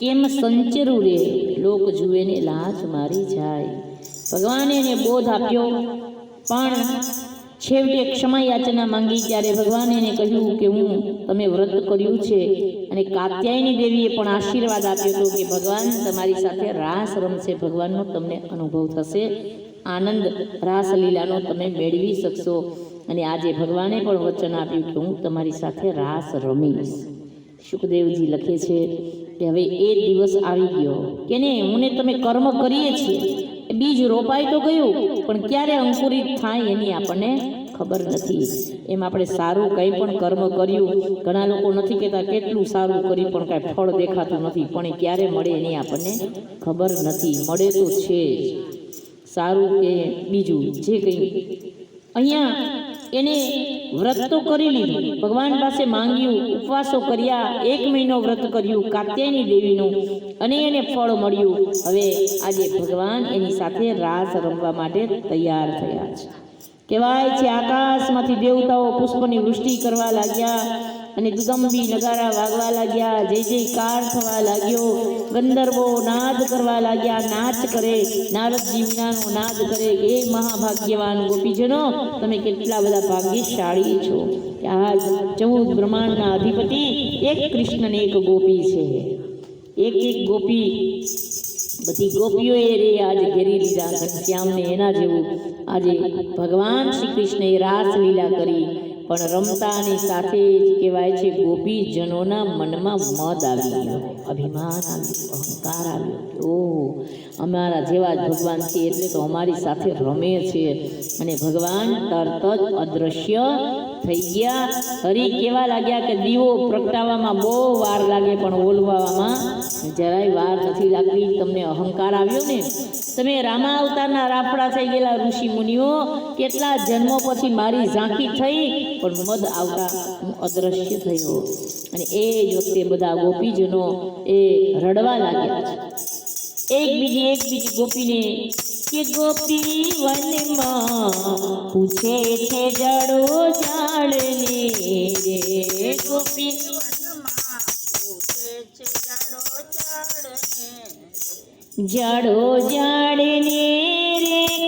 કેમ સંચરું રે લોક જુએ ને મારી જાય. ભગવાને એને બોધ આપ્યો. પણ છેવટે ક્ષમા યાચના માંગી ત્યારે ભગવાને એને કહ્યું કે હું તમે વ્રત કર્યું છે અને કાત્યાયની દેવીએ પણ આશીર્વાદ આપ્યો હતો કે ભગવાન, તમારી સાથે રાસ રમશે. ભગવાનનો તમને અનુભવ થશે. આનંદ રાસલીલાનો તમે મેળવી શકશો. અને આજે ભગવાને પણ વચન આપ્યું કે હું તમારી સાથે રાસ રમીશ. સુખદેવજી લખે છે કે હવે એ દિવસ આવી ગયો. કે ને, હું તમે કર્મ કરીએ છીએ. બીજ રોપાય તો ગયું, પણ ક્યારે અંકુરિત થાય એની આપણને ખબર નથી. એમ આપણે સારું કંઈ પણ કર્મ કર્યું. ઘણા લોકો નથી કહેતા કેટલું સારું કર્યું, પણ કાંઈ ફળ દેખાતું નથી. પણ એ ક્યારે મળે એની આપણને ખબર નથી. મળે તો છે સારું કે બીજું, જે કંઈ. અહીંયા એને વ્રત તો કરી લીધું. ભગવાન પાસે માંગ્યું, ઉપવાસો કર્યા, એક મહિનો વ્રત કર્યું, કાત્યાયની દેવીનું, અને એને ફળ મળ્યું. હવે આજે ભગવાન એની સાથે રાસ રમવા માટે તૈયાર થયા છે. કહેવાય છે, આકાશમાંથી દેવતાઓ પુષ્પની વૃષ્ટિ કરવા લાગ્યા. અને દુદંબી નગારા વાગવા લાગ્યા, જય જયકાર થવા લાગ્યો, ગંધર્વો નાદ કરવા લાગ્યા, નાચ કરે, નારદજી વિનાનો નાદ કરે. એ મહાભાગ્યવાન ગોપીજનો, તમે કેટલા બધા ભાગ્યશાળી છો. આજ ચૌદ બ્રહ્માંડના અધિપતિ એક કૃષ્ણને એક ગોપી છે. એક એક ગોપી, બધી ગોપીઓએ રે આજે ઘેરી લીધા ઘનશ્યામને એના જેવું. આજે ભગવાન શ્રી કૃષ્ણએ રાસલીલા કરી. પણ રમતાની સાથે કહેવાય છે, ગોપીજનોના મનમાં મદ આવી ગયો, અભિમાન આવ્યું અહંકાર આવ્યો ઓહો. અમારા જેવા જ ભગવાન છે એટલે તો અમારી સાથે રમે છે. અને ભગવાન તરત જ અદ્રશ્ય થઈ ગયા. હરી કેવા લાગ્યા કે દીવો પ્રગટાવવામાં બહુ વાર લાગે, પણ ઓલવામાં જરાય વાર નથી લાગતી. તમને અહંકાર આવ્યો ને? તમે રામા અવતારના રાફડા થઈ ગયેલા ઋષિ મુનિઓ, કેટલા જન્મો પછી મારી ઝાંખી થઈ, પણ મદ આવતા હું અદ્રશ્ય થયો. અને એ જ વખતે બધા ગોપીજનો એ રડવા લાગ્યા છે. એક બીજી એક બીજી ગોપીને. કે ગોપી વનમાં પૂછે છે જડો જાળને. રે ગોપી જડો જાડને રે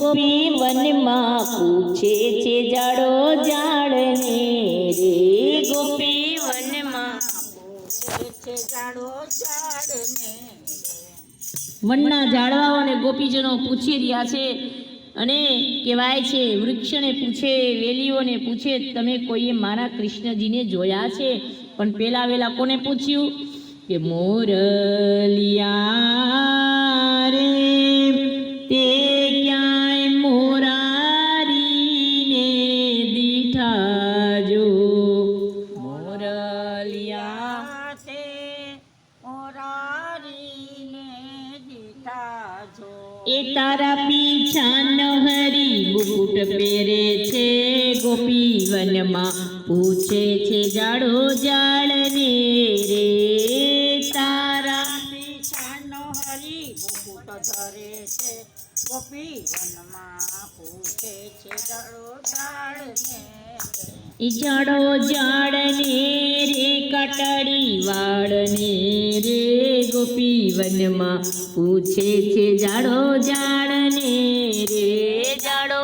ગોપી વનમાં પૂછે છે જાડો જાડને રે. ગોપી વનમાં વનના ઝાડવાઓને ગોપીજનો પૂછી રહ્યા છે અને કહેવાય છે વૃક્ષને પૂછે વેલીઓને પૂછે તમે કોઈએ મારા કૃષ્ણજીને જોયા છે? પણ પેલા વેલા કોને પૂછ્યું? કે મોરલિયા રે. એ તારા પીછા ન હરી મુકુટ પહેરે છે. ગોપી વનમાં પૂછે છે જાડો જાળને રે તારા? ઈ જાડો જાળને રે કટાડી વાળને રે ગોપી વનમાં પૂછે છે જાડો જાડને રે જાડો.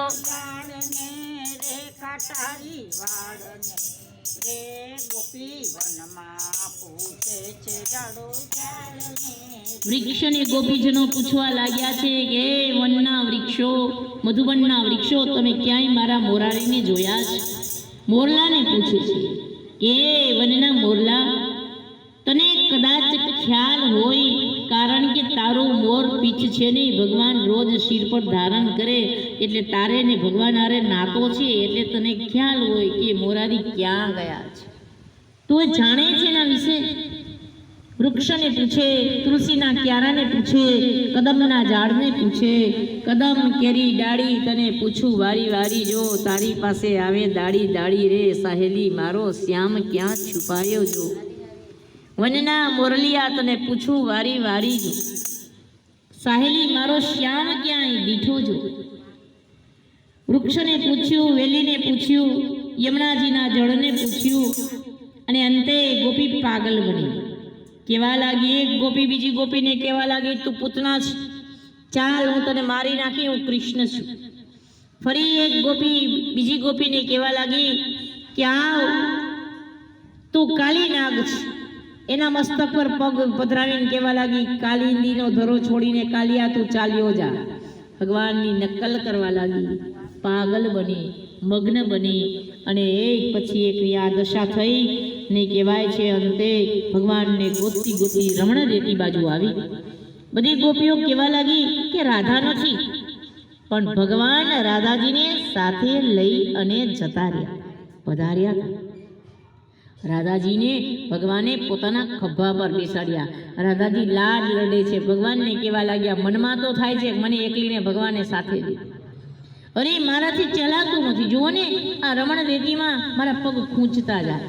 વૃક્ષને ગોપીજનો પૂછવા લાગ્યા છે કે વનના વૃક્ષો મધુબનના વૃક્ષો તમે ક્યાંય મારા મોરારીને જોયા છે મોરલાને પૂછે છે કે વનના મોરલા તને કદાચ ખ્યાલ હોય, કારણ કે તારું મોર પીછ છે નહીં. ભગવાન રોજ શિર પર ધારણ કરે, એટલે તારે ને ભગવાન હારે નાતો છે, એટલે તને ખ્યાલ હોય કે મોરારી ક્યાં ગયા છે. તું જાણે છે એના વિશે? વૃક્ષને પૂછે, તુલસીના ક્યારાને પૂછે, કદમના ઝાડને પૂછે, કદમ કેરી ડાળી તને પૂછું, વારી વારી, જો તારી પાસે આવે દાડી દાડી રે, સાહેલી, મારો શ્યામ ક્યાં છુપાયો જો? વનના મોરલિયા તને પૂછું, વારી વારી જો. સાહેલી, મારો શ્યામ ક્યાંય દીઠો જો? વૃક્ષને પૂછ્યું, વેલીને પૂછ્યું, યમુનાજીના જળને પૂછ્યું, અને અંતે ગોપી પાગલ બની. કેવા લાગી? એક ગોપી, બીજી ગોપીને કેવા લાગી? તું પૂતના છે. ચાલ, હું તને મારી નાખી, હું કૃષ્ણ છું. ફરી એક ગોપી, બીજી ગોપીને કેવા લાગી? કે આવ, તું કાલી નાગ છે. એના મસ્તક પર પગ પધરાવીને કહેવા લાગી કાલિંદીનો ધરો છોડીને કાલિયા તું ચાલ્યો જા. ભગવાનની નકલ કરવા લાગી. પાગલ બની, મગ્ન બની અને એક પછી એક આ દશા થઈ ને કહેવાય છે અંતે ભગવાનને ગોતી ગોતી રમણ રેતી બાજુ આવી. બધી ગોપીઓ કહેવા લાગી કે રાધા નથી, પણ ભગવાન રાધાજીને સાથે લઈ અને જતા રહ્યા. પધાર્યા. રાધાજીને ભગવાને પોતાના ખભા પર બેસાડ્યા. રાધાજી લાજ રડે છે. ભગવાનને કેવા લાગ્યા, મનમાં તો થાય છે, મને એકલીને ભગવાને સાથે અરે, મારાથી ચલાતું નથી. જુઓ ને, આ રમણ રેતીમાં મારા પગ ખૂંચતા જાય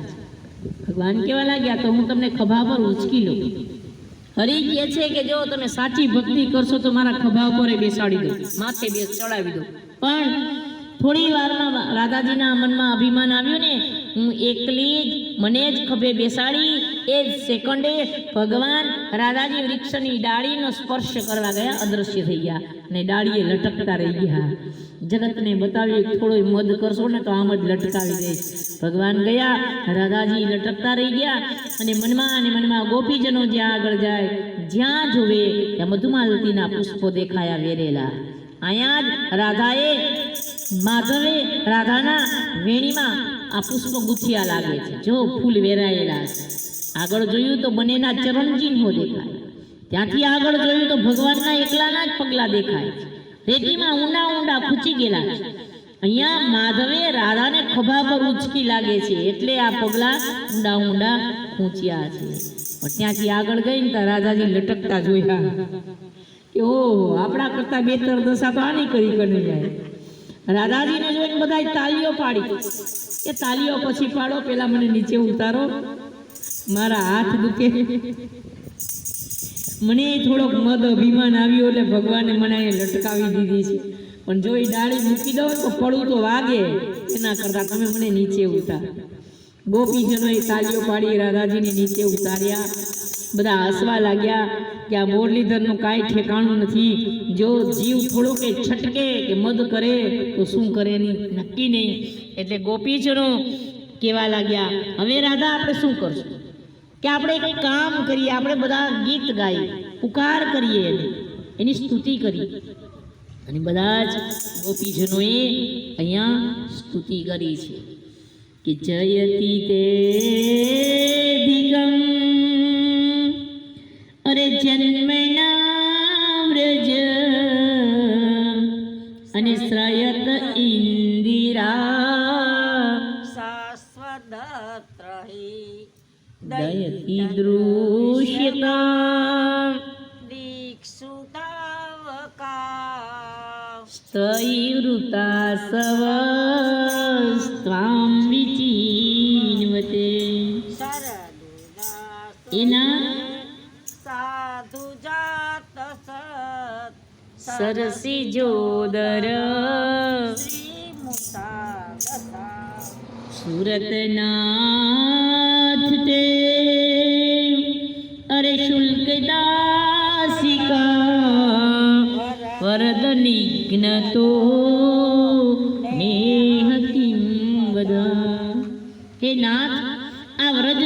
ભગવાન કેવા લાગ્યા, તો હું તમને ખભા પર ઉચકી લઉં. હરી કહે છે કે જો તમે સાચી ભક્તિ કરશો, તો મારા ખભા ઉપર બેસાડી દો, માથે બે ચડાવી દો. પણ થોડી વારમાં રાધાજીના મનમાં અભિમાન આવ્યું ને હું એકલી જ, મને જ ખભે બેસાડી, એ સેકન્ડે ભગવાન રાધાજી વૃક્ષની ડાળીનો સ્પર્શ કરવા ગયા અદૃશ્ય થઈ ગયા અને ડાળીએ લટકતા રહી ગયા. જગતને બતાવ્યું થોડો મદ કરશો ને તો આમ જ લટકાવી દઈશ. ભગવાન ગયા, રાધાજી લટકતા રહી ગયા અને મનમાં અને મનમાં ગોપીજનો જ્યાં આગળ જાય, જ્યાં જોવે, ત્યાં મધુમાલતીના પુષ્પો દેખાયા વેરેલા. અહીંયા જ રાધાએ, માધવે રાધાના વેણીમાં આ પુષ્પ ગુથિયા લાગે છે. જો ફૂલ વેરાયેલા છે. આગળ જોયું તો બંનેના ચરણ ચિહ્નો દેખાય. ત્યાંથી આગળ જોયું તો ભગવાનના એકલાના જ પગલા દેખાય રેતીમાં ઊંડા ઊંડા ખૂચી ગયેલા છે. અહીંયા માધવે રાધાને ખભા પર ઉચકી લાગે છે એટલે આ પગલા ઊંડા ઊંડા ખૂંચ્યા છે. પણ ત્યાંથી આગળ ગઈ ને ત્યાં રાધાજી લટકતા જોયા કે ઓહો, આપણા કરતા બેતર દશા તો આની કરી કરી જાય રાધાજીને જોઈને બધાય તાલીઓ પાડી. એ તાલીઓ પછી પાડો, પેલા મને નીચે ઉતારો. મારા હાથ દુખે. મને થોડોક મદ અભિમાન આવ્યો એટલે ભગવાને મને એ લટકાવી દીધી છે. પણ જો એ ડાળી મૂકી દો તો પડું તો વાગે. એના કરતાં તમે મને નીચે ઉતાર. ગોપીજનોએ તાલીઓ પાડી રાધાજીને નીચે ઉતાર્યા. બધા હસવા લાગ્યા કે આ મુરલીધરનું કાંઈ ઠેકાણું નથી. જો જીવ થોડો કે છટકે કે મદ કરે, તો શું કરે નહીં નક્કી નહીં. એટલે ગોપીજનો કહેવા લાગ્યા, હવે રાધા, આપણે શું કરશું? કે આપણે એક કામ કરીએ, આપણે બધા ગીત ગાઈએ, પુકાર કરીએ એને, એની સ્તુતિ કરીએ. અને બધા જ ગોપીજનોએ અહીંયા સ્તુતિ કરી છે કે જયતી તે દિગમ, અરે જન્મના અને શ્રયત ઇન્દિરા શાશ્વતત્રહી દયતી દૃશ્યતા દીક્ષુતાવકા સ્તૈવૃતા સવસ્ત્વામ વિચીન્વતે એના સરસી જોદર. સુરતનાથ તે અરે શુલ્કદાસિકા વરદ નિઘ્નતો નેહ કિં વદા. હે નાથ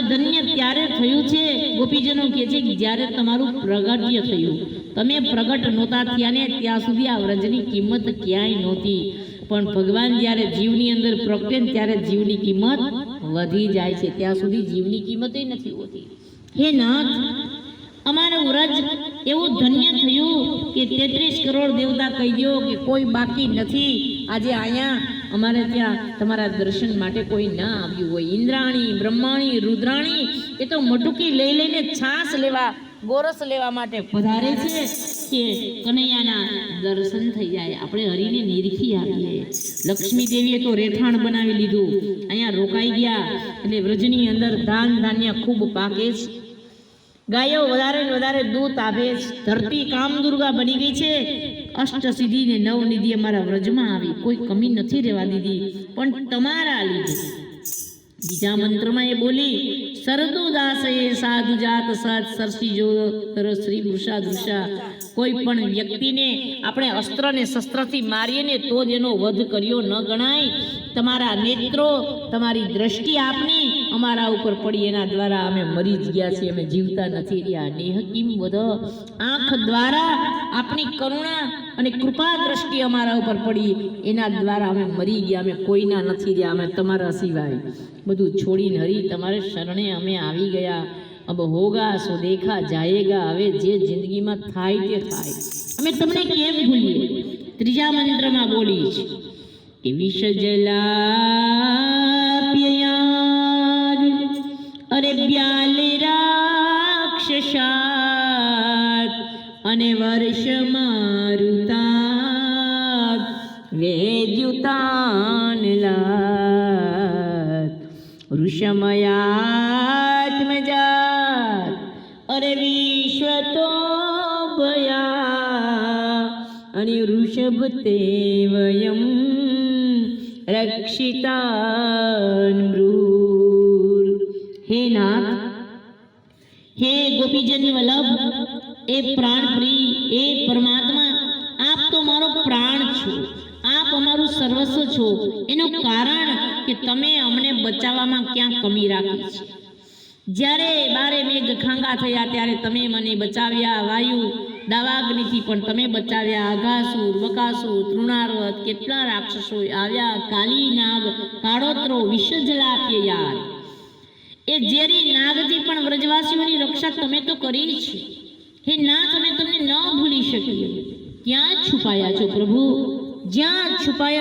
ધન્ય ત્યારે થયું છે? ગોપીજનો કહે છે કે જ્યારે તમારું પ્રગટ્ય થયું. તમે પ્રગટ નહોતા થયા ને ત્યાં સુધી આ વ્રજની કિંમત ક્યાંય નહોતી. પણ ભગવાન જ્યારે જીવની અંદર પ્રગટે ત્યારે જીવની કિંમત વધી જાય છે. ત્યાં સુધી જીવની કિંમત નથી હોતી. હે નાથ, અમારું વ્રજ એવું ધન્ય થયું કે તેત્રીસ કરોડ દેવતા કહી દો કે કોઈ બાકી નથી. આજે અહીંયા અમારે ત્યાં તમારા દર્શન માટે કોઈ ના આવ્યું હોય. ઇન્દ્રાણી, બ્રહ્માણી, રુદ્રાણી, એ તો મટુકી લઈ લઈને છાસ લેવા, ગોરસ લેવા માટે પધારે છે કે કનૈયાના દર્શન થઈ જાય. આપણે હરીને નિરખી આવીએ. લક્ષ્મી દેવીએ તો રેઠાણ બનાવી લીધું. અહીંયા રોકાઈ ગયા એટલે વ્રજની અંદર ધાન ધાન્ય ખૂબ પાકે છે. ગાયો વધારે ને વધારે દૂધ આપે છે. ધરતી કામદુર્ગા બની ગઈ છે. અષ્ટસિદ્ધિ ને નવનિધિ અમારા વ્રજમાં આવી કોઈ કમી નથી રહેવા દીધી પણ તમારા લીધે બીજા મંત્રમાં એ બોલી સરદુ દાસે સાધુ જાત સાત સરસી જો શ્રી વૃષા દૃષા કોઈ પણ વ્યક્તિને આપણે અસ્ત્રને શસ્ત્રથી મારીએ ને તો જ એનો વધ કર્યો ન ગણાય તમારા નેત્રો તમારી દ્રષ્ટિ આપની અમારા ઉપર પડી, એના દ્વારા અમે મરી જ ગયા છીએ, અમે જીવતા નથી રહ્યા. નેહ કિમ વધ આંખ દ્વારા આપની કરુણા અને કૃપા દ્રષ્ટિ અમારા ઉપર પડી. એના દ્વારા અમે મરી ગયા, અમે કોઈના નથી રહ્યા, અમે તમારા સિવાય. બધું છોડીને હરી, તમારે શરણે અમે આવી ગયા. અબ હોગા સો દેખા જાયેગા, હવે જે જિંદગીમાં થાય તે થાય. અમે તમને કેમ ભૂલીએ? ત્રીજા મંત્રમાં બોલી છે કે વિષ જલાપ્યયાગ અરે રાક્ષસાત અને વર્ષ મારુતા વેદ્યુતાન લાત. ઋષમયાત્મજાત અરે વિશ્વ તો ભયા અને ઋષભ તે વયમ રક્ષિતા મૃર હે નાથ હે ગોપીજન વલ્લભ, એ પ્રાણ પ્રાણપ્રિય એ પરમાત્મા, આપ તો મારો પ્રાણ છો, આપ અમારું સર્વસ્વ છો, એનું કારણ કે તમે અમને બચાવવામાં ક્યાં કમી રાખી છે. જ્યારે બારે મેઘ ખાંગા થયા, ત્યારે તમે મને બચાવ્યા, વાયુ દાવાગ્નિથી પણ તમે બચાવ્યા, આઘાસુર બકાસુર તૃણારવત, કેટલા રાક્ષસો આવ્યા, કાલી નાગ, કાળોત્રો વિષજલાપ્ય યાદ. એ ઝેરી નાગથી પણ વ્રજવાસીઓની રક્ષા તમે તો કરી છે. હે નાથ, અમે તમને ન ભૂલી શકીએ. ક્યાં છુપાયા છો પ્રભુ? જ્યાં છુપાયા